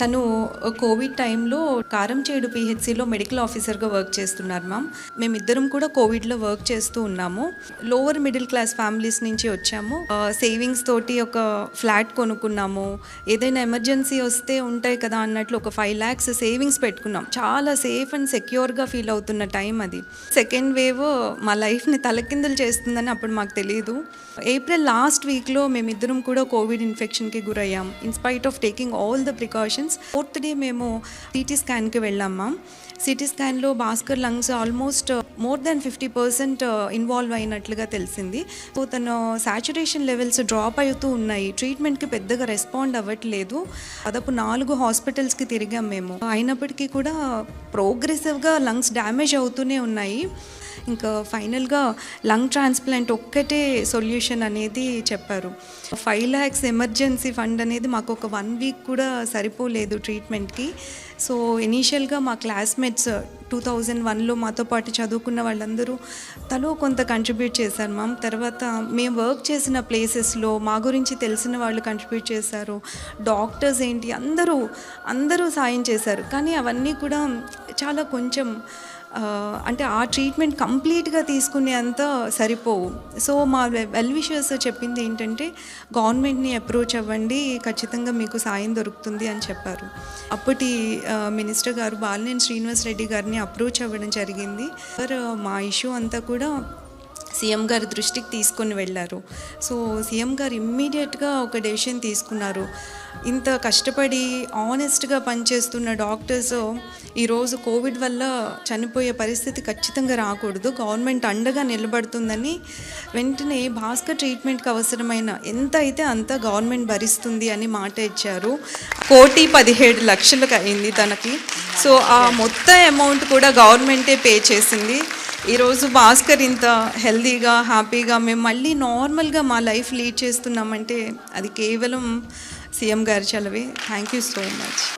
తను కోవిడ్ టైంలో కారంచేడు పిహెచ్సిలో మెడికల్ ఆఫీసర్గా వర్క్ చేస్తున్నారు మ్యామ్. మేమిద్దరం కూడా కోవిడ్లో వర్క్ చేస్తూ ఉన్నాము. లోవర్ మిడిల్ క్లాస్ ఫ్యామిలీస్ నుంచి వచ్చాము. సేవింగ్స్ తోటి ఒక ఫ్లాట్ కొనుక్కున్నాము. ఏదైనా ఎమర్జెన్సీ వస్తే ఉంటాయి కదా అన్నట్లు ఒక ఫైవ్ ల్యాక్స్ సేవింగ్స్ పెట్టుకున్నాం. చాలా సేఫ్ అండ్ సెక్యూర్గా ఫీల్ అవుతున్న టైం అది. సెకండ్ వేవ్ మా లైఫ్ని తలకిందులు చేస్తుందని అప్పుడు మాకు తెలియదు ఏప్రిల్ లాస్ట్ వీక్లో మేమిద్దరం కూడా కోవిడ్ ఇన్ఫెక్షన్కి గురయ్యాం. In spite of taking all the precautions fourth day మేము సిటీ స్కాన్కి వెళ్ళాం ma'am CT స్కాన్లో Bhaskar lungs almost more than fifty percent involve అయినట్లుగా తెలిసింది. సో తను సాచురేషన్ లెవెల్స్ డ్రాప్ అవుతూ ఉన్నాయి. ట్రీట్మెంట్కి పెద్దగా రెస్పాండ్ అవ్వట్లేదు. దాదాపు నాలుగు హాస్పిటల్స్కి తిరిగాం మేము. అయినప్పటికీ కూడా ప్రోగ్రెసివ్గా లంగ్స్ డ్యామేజ్ అవుతూనే ఉన్నాయి. ఇంకా ఫైనల్గా లంగ్ ట్రాన్స్ప్లాంట్ ఒక్కటే సొల్యూషన్ అనేది చెప్పారు. ఫైవ్ ల్యాక్స్ ఎమర్జెన్సీ ఫండ్ అనేది మాకు ఒక వన్ వీక్ కూడా సరిపోలేదు ట్రీట్మెంట్కి సో ఇనీషియల్గా మా క్లాస్మేట్స్ టూ థౌజండ్ వన్లో మాతో పాటు చదువుకున్న వాళ్ళందరూ తలో కొంత కంట్రిబ్యూట్ చేశారు మ్యామ్ తర్వాత మేము వర్క్ చేసిన ప్లేసెస్లో మా గురించి తెలిసిన వాళ్ళు కంట్రిబ్యూట్ చేశారు. డాక్టర్స్ ఏంటి? అందరూ అందరూ సాయం చేశారు. కానీ అవన్నీ కూడా చాలా కొంచెం అంటే ఆ ట్రీట్మెంట్ కంప్లీట్గా తీసుకునేంత సరిపోవు. సో మా వెల్ విషర్స్ చెప్పింది ఏంటంటే గవర్నమెంట్ని అప్రోచ్ అవ్వండి ఖచ్చితంగా మీకు సాయం దొరుకుతుంది అని చెప్పారు. అప్పటి మినిస్టర్ గారు బాలినేని శ్రీనివాస్ రెడ్డి గారిని అప్రోచ్ అవ్వడం జరిగింది. సార్ మా ఇష్యూ అంతా కూడా సీఎం గారి దృష్టికి తీసుకొని వెళ్ళారు. సో సీఎం గారు ఇమ్మీడియట్గా ఒక డెసిషన్ తీసుకున్నారు. ఇంత కష్టపడి ఆనెస్ట్గా పనిచేస్తున్న డాక్టర్స్ ఈరోజు కోవిడ్ వల్ల చనిపోయే పరిస్థితి ఖచ్చితంగా రాకూడదు. గవర్నమెంట్ అండగా నిలబడుతుందని వెంటనే భాస్కర్ ట్రీట్మెంట్కి అవసరమైన ఎంత అయితే అంత గవర్నమెంట్ భరిస్తుంది అని మాట ఇచ్చారు. కోటి పదిహేడు లక్షలకు అయింది తనకి. సో ఆ మొత్తం అమౌంట్ కూడా గవర్నమెంటే పే చేసింది. ఈరోజు భాస్కర్ ఇంత హెల్దీగా హ్యాపీగా మేము మళ్ళీ నార్మల్గా మా లైఫ్ లీడ్ చేస్తున్నామంటే అది కేవలం సీఎం గారి చలవే. Thank you so much